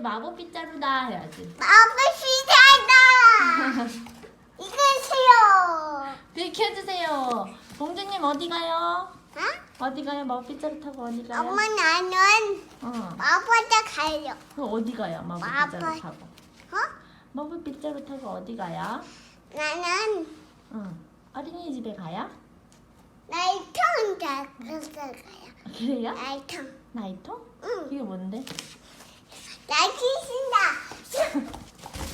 마법 빗자루다 해야지. 마법 시대다. 이거 싫어. 비켜주세요. 공주님 어디 가요? 어? 어디 가요? 마법 빗자루 타고 어디 가요? 엄마 나는 어. 마법에 가요. 그럼 어디 가요? 마법 마법. 빗자루 타고. 어? 마법 빗자루 타고 어디 가요? 나는 응. 어린이집에 가요? 나이통 잡아서 가요. 그래요? 나이통. 나이토? 응. 이게 뭔데? 날씨 신다.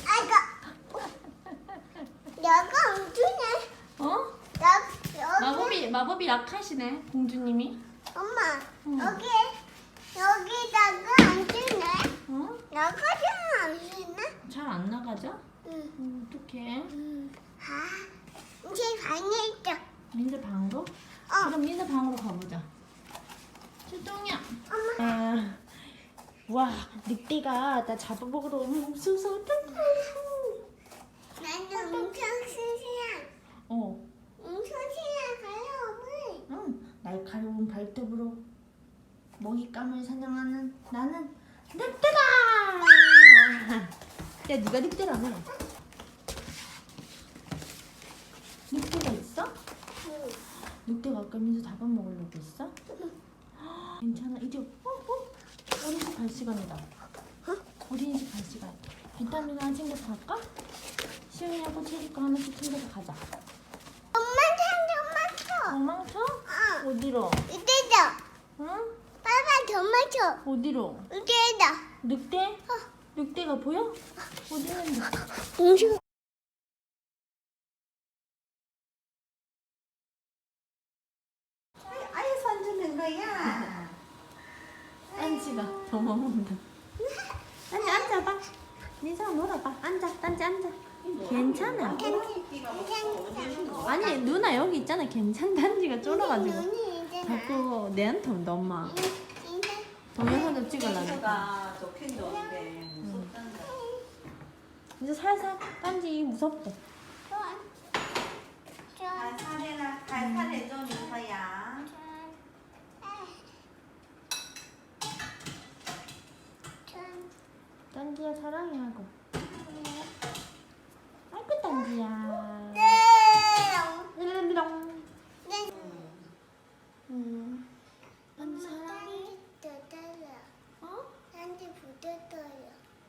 아이고. 여가 엄청네. 어? 여, 여기. 마법이 마법이 약하시네 공주님이. 엄마, 응. 여기, 여기다가 엄청네. 어? 여기다가 엄청네. 잘 안 나가죠? 응. 음, 어떡해. 아, 이제 방에 있어. 민재 방으로? 어. 그럼 민재 방으로 가보자. 출동이야. 엄마. 아, 와, 늑대가 나 잡아먹으러 없어서 어떡해. 나는 엄청 신기한, 어, 엄청 신기한 가요. 응. 날카로운 발톱으로 먹잇감을 사냥하는 나는 늑대다! 야, 네가 늑대라며. 늑대가 있어? 응. 늑대가 아까 민수 잡아먹으려고 했어? 괜찮아. 이제 어, 어? 어린이집 갈 시간이다. 어린이집 갈 시간. 비타민 하나 챙겨서 갈까? 시영이하고 체리 거 하나씩 챙겨서 가자. 엄마 생각 도망쳐? 어, 어디로? 이때다. 응? 빨리 더 맞춰. 어디로? 이때다. 늑대? 늑대가 보여? 어디 있는데? 엄청. 아예 손 주는 거야. 딴지가 더 먹는다. 딴지 앉아봐. 민서가 놀아봐. 앉아, 딴지 앉아. 괜찮아. 아니 누나 여기 있잖아. 괜찮. 딴지가 쫄아가지고. 자꾸 내한테 온다 엄마. 동영상도 찍으려고. 가 좋긴 좋은데 무섭단다. 이제 살살 딴지 무섭대. 좋아. 좋아. 갈살해라. 갈살해줘 민서야. 딴지야 사랑해 하고. 아이고 딴지야. 네. 네. 음. 딴지 사랑해. 어? 한지 붙었어요.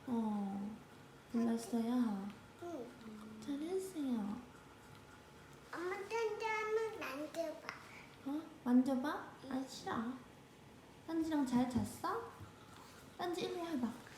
어. 응. 잘했어요. 엄마 딴지 한번 만져봐. 어? 만져봐? 아 싫어. 딴지랑 잘 잤어? 딴지 일로 해봐.